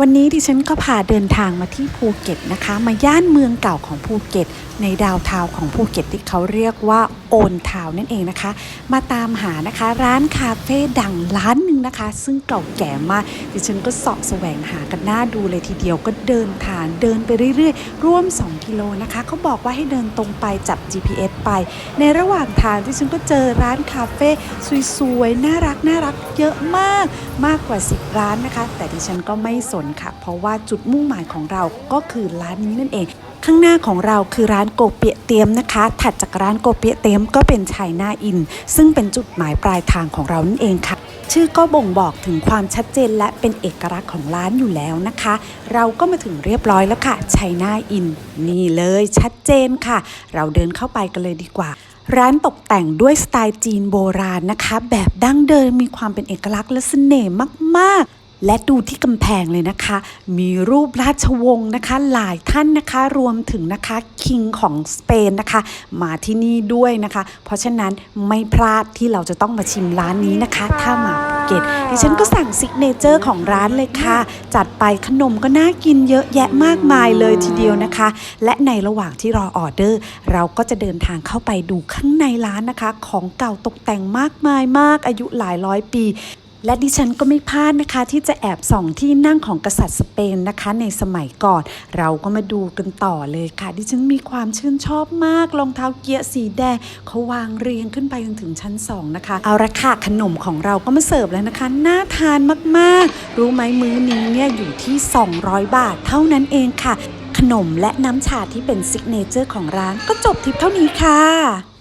วันนี้ดิฉันก็พาเดินทางมาที่ภูเก็ตนะคะ มาย่านเมืองเก่าของภูเก็ต ในดาวน์ทาวของภูเก็ตที่เขาเรียกว่าโอนทาวนั่นเองนะคะ มาตามหานะคะร้านคาเฟ่ดังร้านหนึ่งนะคะ ซึ่งเก่าแก่มากดิฉันก็เสาะแสวงหากันหน้าดูเลยทีเดียวก็เดินทางเดินไปเรื่อยๆ ร่วม 2 กิโลนะคะเขาบอกว่าให้เดินตรงไปจับ GPS ไป ในระหว่างทางที่ฉันก็เจอร้านคาเฟ่สวยๆน่ารักน่ารักเยอะมากมากกว่า 10 ร้านนะคะ แต่ดิฉันก็ไม่สนค่ะ เพราะว่าจุดมุ่งหมายของเราก็คือร้านนี้นั่นเอง ข้างหน้าของเราคือร้านโกเปียเตียมนะคะ ถัดจากร้านโกเปียเตียมก็เป็นชายนาอิน ซึ่งเป็นจุดหมายปลายทางของเรานั่นเองค่ะ ชื่อก็บ่งบอกถึงความชัดเจนและเป็นเอกลักษณ์ของร้านอยู่แล้วนะคะ เราก็มาถึงเรียบร้อยแล้วค่ะชัยนาอิน นี่เลยชัดเจนค่ะ เราเดินเข้าไปกันเลยดีกว่าร้านตกแต่งด้วยสไตล์จีนโบราณนะคะ แบบดั้งเดิมมีความเป็นเอกลักษณ์และเสน่ห์มาก ๆ และดูที่กำแพงเลยนะคะ มีรูปราชวงศ์นะคะ หลายท่านนะคะ รวมถึงนะคะคิงของสเปนนะคะ มาที่นี่ด้วยนะคะ เพราะฉะนั้นไม่พลาดที่เราจะต้องมาชิมร้านนี้นะคะ ถ้ามาภูเก็ตดิฉันก็สั่งซิกเนเจอร์ของร้านเลยค่ะ จัดไปขนมก็น่ากินเยอะแยะมากมายเลยทีเดียวนะคะ และในระหว่างที่รอออเดอร์ เราก็จะเดินทางเข้าไปดูข้างในร้านนะคะ ของเก่าตกแต่งมากมายมากอายุหลายร้อยปี และดิฉันก็ไม่พลาดนะคะ ที่จะแอบส่องที่นั่งของกษัตริย์สเปนนะคะ ในสมัยก่อน เราก็มาดูกันต่อเลยค่ะ ดิฉันมีความชื่นชอบมากรองเท้าเกียร์สีแดงเขาวางเรียงขึ้นไปจนถึงชั้น 2 นะคะ เอาละค่ะขนมของเราก็มาเสิร์ฟแล้วนะคะน่าทานมากๆ รู้ไหมมื้อนี้เนี่ยอยู่ที่ 200 บาท เท่านั้นเองค่ะ ขนมและน้ำชาที่เป็นซิกเนเจอร์ของร้านก็จบทริปเท่านี้ค่ะ